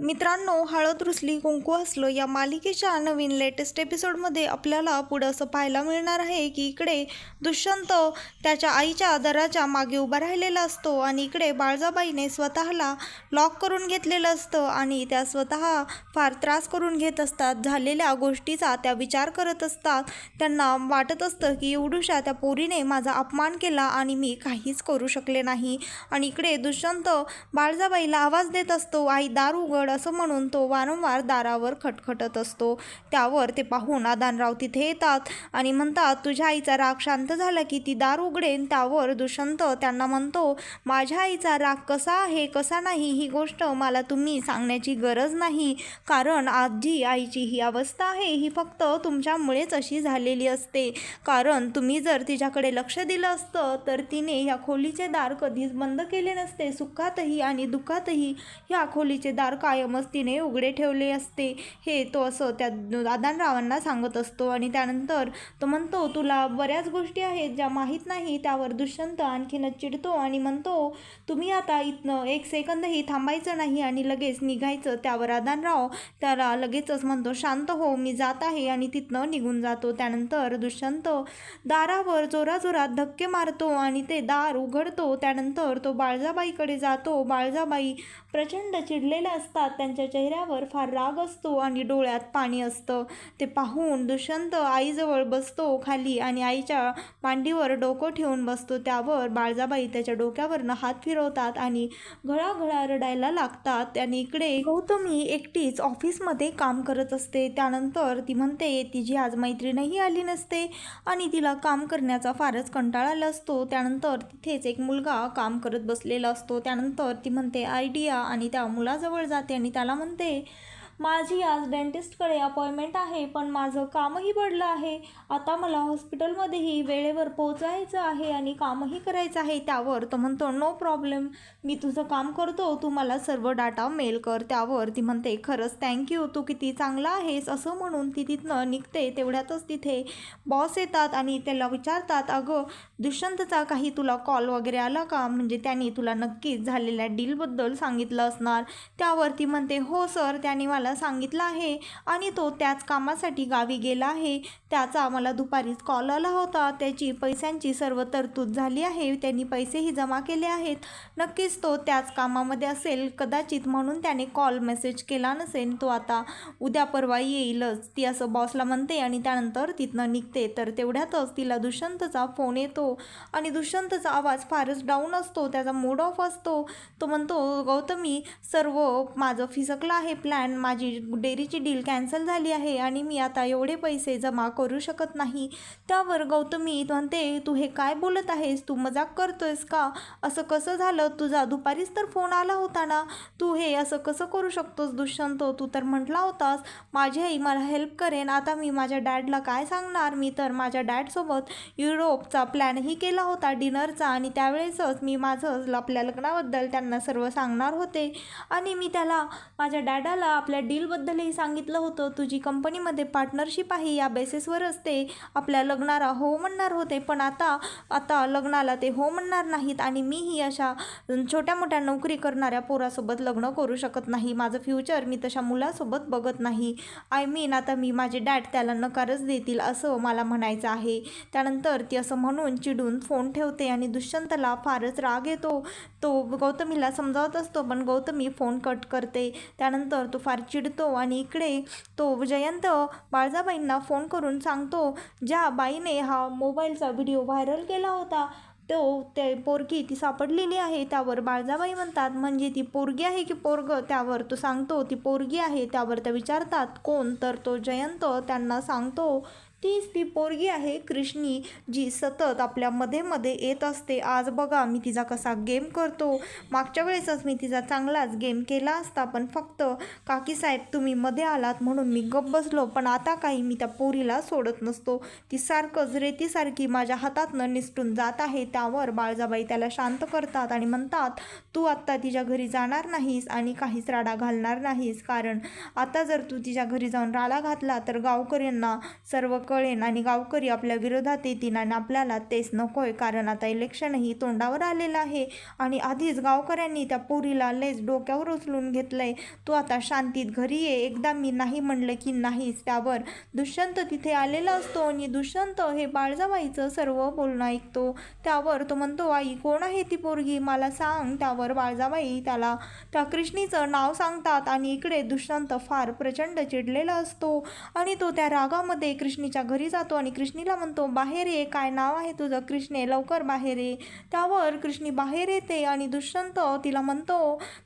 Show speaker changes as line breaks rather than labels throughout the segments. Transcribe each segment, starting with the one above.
मित्रांनो हळद रुसली कुंकू हसलं या मालिकेच्या नवीन लेटेस्ट एपिसोडमध्ये आपल्याला पुढं असं पाहायला मिळणार आहे की इकडे दुष्यंत त्याच्या आईच्या दराच्या मागे उभा राहिलेला असतो आणि इकडे बाळजाबाईने स्वतःला लॉक करून घेतलेलं असतं आणि त्या स्वतः फार त्रास करून घेत असतात. झालेल्या गोष्टीचा त्या विचार करत असतात. त्यांना वाटत असतं की एवढूशा त्या पोरीने माझा अपमान केला आणि मी काहीच करू शकले नाही. आणि इकडे दुष्यंत बाळजाबाईला आवाज देत असतो आई दार उघड. असं म्हणून तो वारंवार दारावर खटखटत असतो. त्यावर ते पाहून आदानराव तिथे येतात आणि म्हणतात तुझ्या आईचा राग शांत झाला की ती दार उघडेन. त्यावर दुष्यंत त्यांना म्हणतो माझ्या आईचा राग कसा आहे कसा नाही ही गोष्ट मला तुम्ही सांगण्याची गरज नाही. कारण आजी आईची ही अवस्था आहे ही फक्त तुमच्यामुळेच अशी झालेली असते. कारण तुम्ही जर तिच्याकडे लक्ष दिलं असतं तर तिने ह्या खोलीचे दार कधीच बंद केले नसते. सुखातही आणि दुःखातही ह्या खोलीचे दार कायमच तिने उघडे ठेवले असते. हे तो असं त्या दादांरावांना सांगत असतो आणि त्यानंतर तो म्हणतो तुला बऱ्याच गोष्टी आहेत ज्या माहीत नाही त्यावर दुष्यंत आणखीनच चिडतो आणि म्हणतो तुम्ही आता इथनं एक सेकंदही थांबायचं नाही आणि लगेच निघायचं. त्यावर आदानराव त्याला लगेचच म्हणतो शांत हो मी जात आहे आणि तिथनं निघून जातो. त्यानंतर दुष्यंत दारावर जोराजोरात धक्के मारतो आणि ते दार उघडतो. त्यानंतर तो बाळजाबाईकडे जातो. बाळजाबाई प्रचंड चिडलेल्या असतात. त्यांच्या चेहऱ्यावर फार राग असतो आणि डोळ्यात पाणी असतं. ते पाहून दुष्यंत आईजवळ बसतो खाली आणि आईच्या मांडीवर डोकं ठेवून बसतो. त्यावर बाळजाबाई त्याच्या डोक्यावरनं हात फिरवतात आणि घळाघळा रडायला लागतात. आणि इकडे गौतमी एकटीच ऑफिसमध्ये काम करत असते. त्यानंतर ती म्हणते तिची आज मैत्रीणही आली नसते आणि तिला काम करण्याचा फारच कंटाळा आला असतो. त्यानंतर तिथेच एक मुलगा काम करत बसलेला असतो. त्यानंतर ती म्हणते आयडिया आणि त्या मुलाजवळ जाते आणि त्याला म्हणते माझी आज डेंटिस्टकडे अपॉइंटमेंट आहे पण माझं कामही पडलं आहे. आता मला हॉस्पिटलमध्येही वेळेवर पोचायचं आहे आणि कामही करायचं आहे त्यावर. तो म्हणतो नो प्रॉब्लेम मी तुझं काम करतो. तू मला सर्व डाटा मेल कर. त्यावर ती म्हणते खरंच थँक्यू तू किती चांगला आहेस. असं म्हणून ती तिथनं निघते तेवढ्यातच तिथे बॉस येतात आणि त्याला विचारतात अगं दुष्यंतचा काही तुला कॉल वगैरे आला का? म्हणजे त्यांनी तुला नक्कीच झालेल्या डीलबद्दल सांगितलं असणार. त्यावर ती म्हणते हो सर त्यांनी मला मला सांगितलं आहे आणि तो त्याच कामासाठी गावी गेला आहे. त्याचा मला दुपारीच कॉल आला होता. त्याची पैशांची सर्व तरतूद झाली आहे. त्यांनी पैसेही जमा केले आहेत. नक्कीच तो त्याच कामामध्ये असेल. कदाचित म्हणून त्याने कॉल मेसेज केला नसेल. तो आता उद्या परवा येईलच. ती असं बॉसला म्हणते आणि त्यानंतर तिथनं निघते. तर तेवढ्यातच तिला दुष्यंतचा फोन येतो आणि दुष्यंतचा आवाज फारच डाऊन असतो. त्याचा मूड ऑफ असतो. तो म्हणतो गौतमी सर्व माझं फिसकलं आहे. प्लॅन माझी डेअरीची डील कॅन्सल झाली आहे आणि मी आता एवढे पैसे जमा करू शकत नाही. त्यावर गौतमी म्हणते तू हे काय बोलत आहेस? तू मजाक करतोयस का? असं कसं झालं? तुझा दुपारीच तर फोन आला होता ना? तू हे असं कसं करू शकतोस दुष्यंत? तू तर म्हटला होतास माझी आई मला हेल्प करेन. आता मी माझ्या डॅडला काय सांगणार? मी तर माझ्या डॅडसोबत युरोपचा प्लॅनही केला होता डिनरचा. आणि त्यावेळेसच मी माझं आपल्या लग्नाबद्दल त्यांना सर्व सांगणार होते. आणि मी त्याला माझ्या डॅडाला आपल्या डीलबद्दलही सांगितलं होतं. तुझी कंपनीमध्ये पार्टनरशिप आहे या बेसिसवरच ते आपल्या लग्नाला हो म्हणणार होते पण आता आता लग्नाला ते हो म्हणणार नाहीत आणि मीही अशा छोट्या मोठ्या नोकरी करणाऱ्या पोरासोबत लग्न करू शकत नाही. माझं फ्युचर मी तशा मुलासोबत बघत नाही. आय मीन आता मी माझे डॅड त्याला नकारच देतील असं मला म्हणायचं आहे. त्यानंतर ती असं म्हणून चिडून फोन ठेवते आणि दुष्यंतला फारच राग येतो. तो गौतमीला समजावत असतो पण गौतमी फोन कट करते. त्यानंतर तो फार चिडतो आणि इकडे तो जयंत बाळजाबाईंना फोन करून सांगतो ज्या बाईने हा मोबाईलचा व्हिडिओ व्हायरल केला होता तो ते पोरगी ती सापडलेली आहे त्यावर बाळजाबाई म्हणतात म्हणजे ती पोरगी आहे की पोरग? त्यावर तो सांगतो ती पोरगी आहे त्यावर त्या विचारतात कोण? तर तो जयंत त्यांना सांगतो तीच ती पोरगी आहे कृष्णी जी सतत आपल्या मध्ये मध्ये येत असते. आज बघा मी तिचा कसा गेम करतो. मागच्या वेळेसच मी तिचा चांगलाच गेम केला असता पण फक्त काकी साहेब तुम्ही मध्ये आलात म्हणून मी गप्प बसलो पण आता काही मी त्या पोरीला सोडत नसतो. ती सारखंच रेतीसारखी माझ्या हातातनं निसटून जात आहे. त्यावर बाळजाबाई त्याला शांत करतात आणि म्हणतात तू आत्ता तिच्या घरी जाणार नाहीस आणि काहीच राडा घालणार नाहीस. कारण आता जर तू तिच्या घरी जाऊन राडा घातला तर गावकऱ्यांना सर्व कळेन आणि गावकरी आपल्या विरोधात येतील आणि आपल्याला तेच नकोय कारण आता इलेक्शनही तोंडावर आलेलं आहे. आणि आधीच गावकऱ्यांनी त्या पोरीला लेच डोक्यावर उचलून घेतलंय. तू आता शांतीत घरी ये. एकदा मी नाही म्हणलं की नाहीच त्यावर. दुष्यंत तिथे आलेला असतो आणि दुष्यंत हे बाळजाबाईचं सर्व बोलणं ऐकतो. त्यावर तो म्हणतो आई कोण आहे ती पोरगी? मला सांग. त्यावर बाळजाबाई त्याला त्या कृष्णीचं नाव सांगतात आणि इकडे दुष्यंत फार प्रचंड चिडलेला असतो. आणि तो त्या रागामध्ये कृष्णीच्या घरी जातो आणि कृष्णीला म्हणतो बाहेर ये काय नाव आहे तुझं? कृष्णे लवकर बाहेर ये. त्यावर कृष्णी बाहेर येते आणि दुष्यंत तिला म्हणतो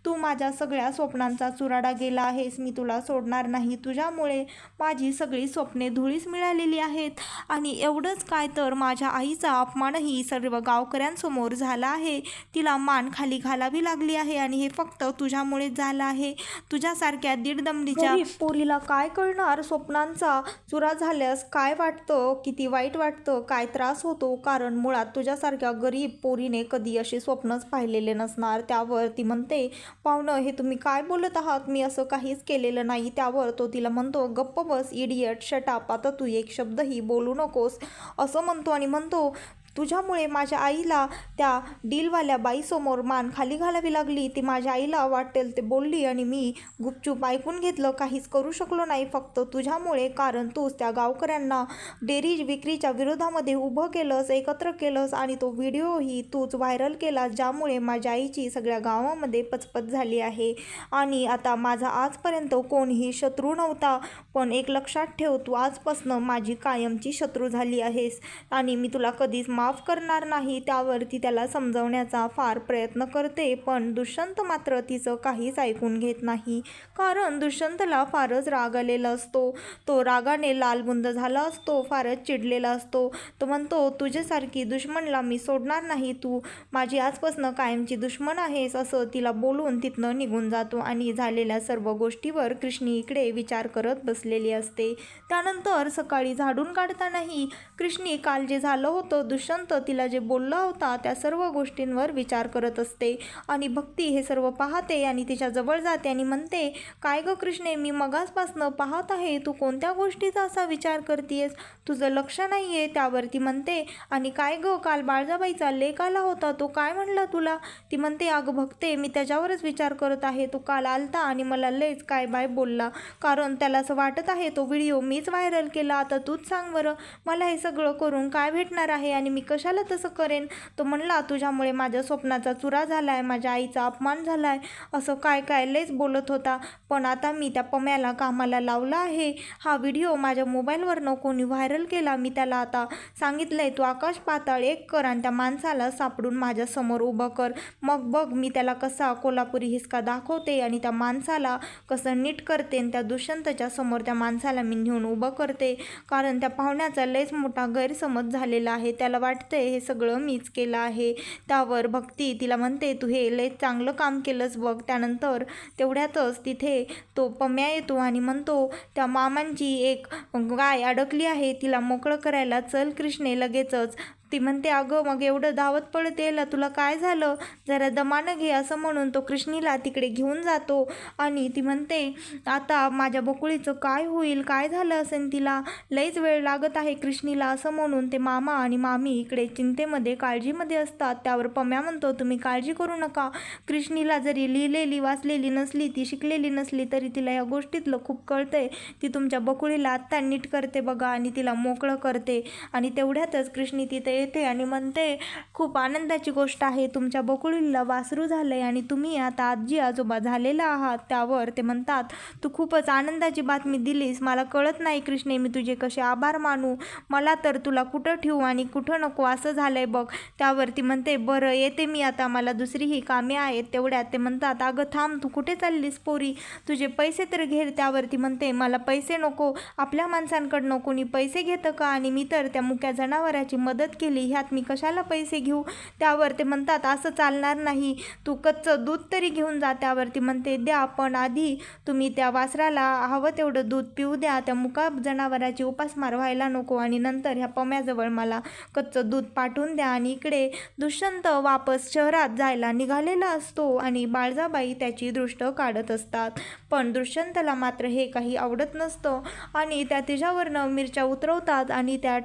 तू माझ्या सगळ्या स्वप्नांचा चुराडा गेला आहेस. मी तुला सोडणार नाही. तुझ्यामुळे माझी सगळी स्वप्ने धुळीस मिळालेली आहेत. आणि एवढंच काय तर माझ्या आईचा अपमानही सर्व गावकऱ्यांसमोर झाला आहे. तिला मान खाली घालावी लागली आहे आणि हे फक्त तुझ्यामुळेच झालं आहे. तुझ्यासारख्या दीडदमडीच्या पोरीला काय कळणार? स्वप्नांचा चुरा झाल्यास काय काय वाटतं? किती वाईट वाटतं? काय त्रास होतो? कारण मुळात तुझ्यासारख्या गरीब पोरीने कधी असे स्वप्नच पाहिलेले नसणार. त्यावर ती म्हणते पाहुणं हे तुम्ही काय बोलत आहात? मी असं काहीच केलेलं नाही. त्यावर तो तिला म्हणतो गप्प बस इडियट शटाप आता तू एक शब्दही बोलू नकोस. असं म्हणतो आणि म्हणतो तुझ्यामुळे माझ्या आईला त्या डीलवाल्या बाईसमोर मान खाली घालावी लागली. ती माझ्या आईला वाटेल ते बोलली आणि मी गुपचूप ऐकून घेतलं. काहीच करू शकलो नाही फक्त तुझ्यामुळे कारण तूच त्या गावकऱ्यांना डेअरी विक्रीच्या विरोधामध्ये उभं केलंस एकत्र केलंस आणि तो व्हिडिओही तूच व्हायरल केला ज्यामुळे माझ्या आईची सगळ्या गावामध्ये पचपच झाली आहे. आणि आता माझा आजपर्यंत कोणीही शत्रू नव्हता पण एक लक्षात ठेव तू आजपासनं माझी कायमची शत्रू झाली आहेस. आणि मी तुला कधीच मा माफ करणार नाही त्यावर ती त्याला समजवण्याचा फार प्रयत्न करते पण दुष्यंत मात्र तिचं काहीच ऐकून घेत नाही. कारण दुष्यंतला फारच राग आलेला असतो. तो रागाने लालबुंद झाला असतो फारच चिडलेला असतो. तो म्हणतो तुझ्यासारखी दुश्मनला मी सोडणार नाही तू माझी आजपासनं कायमची दुश्मन आहेस असं तिला बोलून तिथनं निघून जातो आणि झालेल्या सर्व गोष्टीवर कृष्णी इकडे विचार करत बसलेली असते. त्यानंतर सकाळी झाडून काढतानाही कृष्णी काल जे झालं होतं दुष्यंत तिला जे बोलला होता त्या सर्व गोष्टींवर विचार करत असते. आणि भक्ती हे सर्व पाहते आणि तिच्या जवळ जाते आणि म्हणते काय ग कृष्णे मी मगासपासनं पाहत आहे तू कोणत्या गोष्टीचा असा विचार करतेस तुझं लक्ष नाही आहे त्यावरती म्हणते आणि काय ग काल बाळजाबाईचा लेख आला होता तो काय म्हणला तुला? ती म्हणते अगं भक्ते मी त्याच्यावरच विचार करत आहे तो काल आलता आणि मला लयच काय बाय बोलला. कारण त्याला असं वाटत आहे तो व्हिडिओ मीच व्हायरल केला आता तूच सांग बरं मला हे सगळं करून काय भेटणार आहे आणि मी कशाला तसं करेन? तो म्हणला तुझ्यामुळे माझ्या स्वप्नाचा चुरा झाला आहे माझ्या आईचा अपमान झाला आहे असं काय काय लयच बोलत होता. पण आता मी त्या पम्याला कामाला लावला आहे. हा व्हिडिओ माझ्या मोबाईलवरनं कोणी व्हायरल केला मी त्याला आता सांगितलं आहे तू आकाश पाताळ एक कर आणि त्या माणसाला सापडून माझ्यासमोर उभं कर. मग बघ मी त्याला कसा कोल्हापुरी हिसका दाखवते आणि त्या माणसाला कसं नीट करते आणि त्या दुष्यंतच्या समोर त्या माणसाला मी नेऊन उभं करते. कारण त्या पाहुण्याचा लयच मोठा गैरसमज झालेला आहे. त्याला वाटतंय हे सगळं मीच केलं आहे. त्यावर भक्ती तिला म्हणते तू हे लय चांगलं काम केलंस बघ त्यानंतर तेवढ्यातच तिथे तो पम्या येतो आणि म्हणतो त्या मामांची एक गाय अडकली आहे तिला मोकळं करायला चल कृष्णे लगेचच ती म्हणते अगं मग एवढं धावत पडतेला तुला काय झालं? जरा दमानं घे असं म्हणून तो कृष्णीला तिकडे घेऊन जातो आणि ती म्हणते आता माझ्या बकुळीचं काय होईल? काय झालं असेल तिला? लईच वेळ लागत आहे कृष्णीला असं म्हणून ते मामा आणि मामी इकडे चिंतेमध्ये काळजीमध्ये असतात. त्यावर पम्या म्हणतो तुम्ही काळजी करू नका. कृष्णीला जरी लिहिलेली वाचलेली नसली ती शिकलेली नसली तरी तिला या गोष्टीतलं खूप कळतंय. ती तुमच्या बकुळीला आत्ता नीट करते बघा आणि तिला मोकळं करते. आणि तेवढ्यातच कृष्णी तिथे येते आणि म्हणते खूप आनंदाची गोष्ट आहे तुमच्या बकुळीला वासरू झालं आहे आणि तुम्ही आता आजी आजोबा झालेला आहात. त्यावर ते म्हणतात तू खूपच आनंदाची बातमी दिलीस. मला कळत नाही कृष्णे मी तुझे कसे आभार मानू. मला तर तुला कुठं ठेवू आणि कुठं नको असं झालंय बघ. त्यावरती म्हणते बरं येते मी आता. मला दुसरीही कामे आहेत. तेवढ्यात ते म्हणतात अगं थांब तू कुठे चाललीस पोरी? तुझे पैसे तर घे त्यावरती म्हणते मला पैसे नको. आपल्या माणसांकडनं कोणी पैसे घेतं का? आणि मी तर त्या मुक्या जनावराची मदत केली केली ह्यात मी कशाला पैसे घेऊ? त्यावर ते म्हणतात असं चालणार नाही. तू कच्चं दूध तरी घेऊन जा. त्यावरती म्हणते द्या पण आधी तुम्ही त्या वासराला हवं तेवढं दूध पिऊ द्या. त्या मुका जनावराची उपासमार व्हायला नको आणि नंतर ह्या पम्याजवळ मला कच्चं दूध पाठवून द्या आणि इकडे दुष्यंत वापस शहरात जायला निघालेला असतो आणि बाळजाबाई त्याची दृष्ट काढत असतात. पण दुष्यंतला मात्र हे काही आवडत नसतं आणि त्या तिच्यावरनं मिरच्या उतरवतात आणि त्या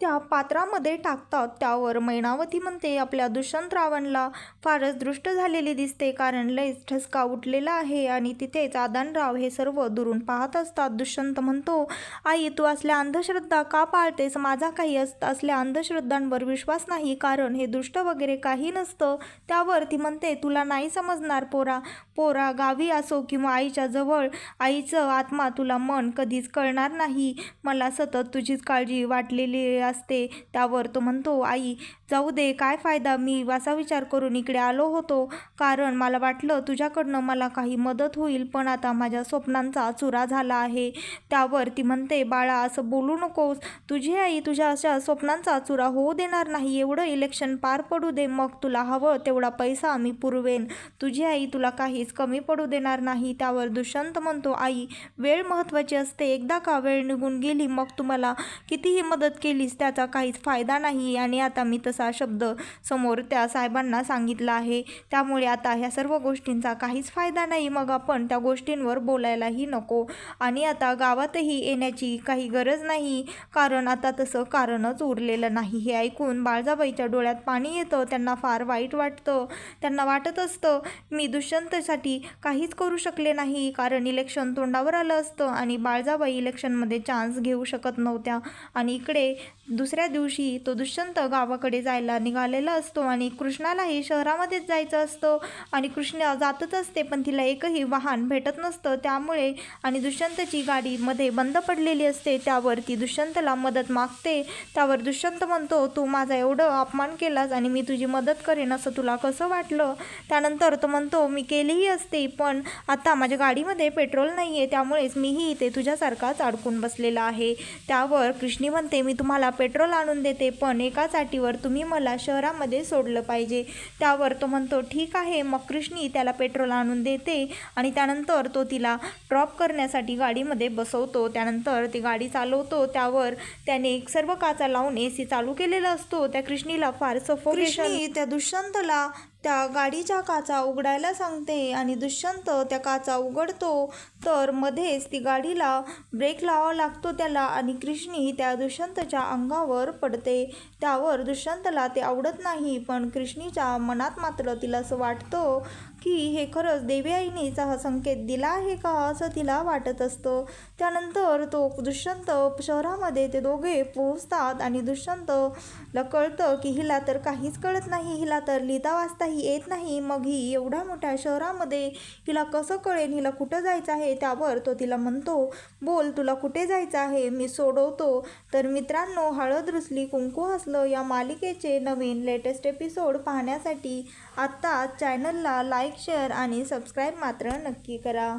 त्या पात्रामध्ये टाक टाकतात त्यावर मैनावती म्हणते आपल्या दुष्यंत रावणला फारच दृष्ट झालेली दिसते कारण लयच ठसका उठलेला आहे आणि तिथेच आदानराव हे सर्व दुरून पाहत असतात. दुष्यंत म्हणतो आई तू असल्या अंधश्रद्धा का पाळतेस? माझा काही अस असल्या अंधश्रद्धांवर विश्वास नाही कारण हे दुष्ट वगैरे काही नसतं. त्यावर ती म्हणते तुला नाही समजणार पोरा पोरा गावी असो किंवा आईच्या जवळ. आईचं आत्मा तुला मन कधीच कळणार नाही. मला सतत तुझीच काळजी वाटलेली असते. त्यावर तो म्हणतो आई जाऊ दे काय फायदा? मी असा विचार करून इकडे आलो होतो. कारण मला वाटलं तुझ्याकडनं मला काही मदत होईल पण आता माझ्या स्वप्नांचा चुरा झाला आहे. त्यावर ती म्हणते बाळा असं बोलू नकोस. तुझी आई तुझ्या अशा स्वप्नांचा चुरा होऊ देणार नाही. एवढं इलेक्शन पार पडू दे. मग तुला हवं तेवढा पैसा मी पुरवेन. तुझी आई तुला काहीच कमी पडू देणार नाही. त्यावर दुष्यंत म्हणतो आई वेळ महत्त्वाची असते. एकदा का वेळ निघून गेली मग तुम्हाला कितीही मदत केलीस त्याचा काहीच फायदा नाही. आणि आता मी तसं शब्द समोर त्या साहेबांना सांगितला आहे. त्यामुळे आता ह्या सर्व गोष्टींचा काहीच फायदा नाही. मग आपण त्या गोष्टींवर बोलायलाही नको. आणि आता गावातही येण्याची काही गरज नाही. कारण आता तसं कारणच उरलेलं नाही. हे ऐकून बाळजाबाईच्या डोळ्यात पाणी येतं. त्यांना फार वाईट वाटतं. त्यांना वाटत असतं मी दुष्यंतसाठी काहीच करू शकले नाही. कारण इलेक्शन तोंडावर आलं असतं आणि बाळजाबाई इलेक्शनमध्ये चान्स घेऊ शकत नव्हत्या. आणि इकडे दुसऱ्या दिवशी तो दुष्यंत गावाकडे जायला निघालेला असतो आणि कृष्णालाही शहरामध्येच जायचं असतं आणि कृष्ण जातच असते पण तिला एकही वाहन भेटत नसतं. त्यामुळे आणि दुष्यंतची गाडीमध्ये बंद पडलेली असते त्यावर ती दुष्यंतला मदत मागते. त्यावर दुष्यंत म्हणतो तू माझा एवढं अपमान केलास आणि मी तुझी मदत करेन असं तुला कसं वाटलं? त्यानंतर तो म्हणतो मी केलीही असते पण आता माझ्या गाडीमध्ये पेट्रोल नाही आहे त्यामुळेच मीही इथे तुझ्यासारखाच अडकून बसलेला आहे. त्यावर कृष्णी म्हणते मी तुम्हाला पेट्रोल आणून देते पण एकाच अटीवर तुम्ही मला शहरामध्ये सोडलं पाहिजे. त्यावर तो म्हणतो ठीक आहे मग कृष्णी त्याला पेट्रोल आणून देते आणि त्यानंतर तो तिला ड्रॉप करण्यासाठी गाडीमध्ये बसवतो. त्यानंतर ती गाडी चालवतो. त्यावर त्याने सर्व काचा लावून ए सी चालू केलेला असतो. त्या कृष्णीला फार सफोकेशन त्या दुष्यंतला त्या गाडीच्या काचा उघडायला सांगते आणि दुष्यंत त्या काचा उघडतो तर मध्येच ती गाडीला ब्रेक लावावा लागतो त्याला आणि कृष्णी त्या दुष्यंतच्या अंगावर पडते. त्यावर दुष्यंतला ते आवडत नाही पण कृष्णीच्या मनात मात्र तिला असं वाटतं की हे खरंच देवी आईनेचा हा संकेत दिला आहे का असं तिला वाटत असतं. त्यानंतर तो दुष्यंत शहरामध्ये ते दोघे पोहोचतात आणि दुष्यंतला कळतं की हिला तर काहीच कळत नाही हिला तर लिहिता वाचताही येत नाही. मग ही एवढ्या मोठ्या शहरामध्ये हिला कसं कळेल हिला कुठं जायचं आहे त्यावर तो तिला म्हणतो बोल तुला कुठे जायचं आहे? मी सोडवतो. तर मित्रांनो हळद रुसली कुंकू हसलं या मालिकेचे नवीन लेटेस्ट एपिसोड पाहण्यासाठी आत्ता चॅनलला लाईक शेअर आणि सबस्क्राईब मात्र नक्की करा.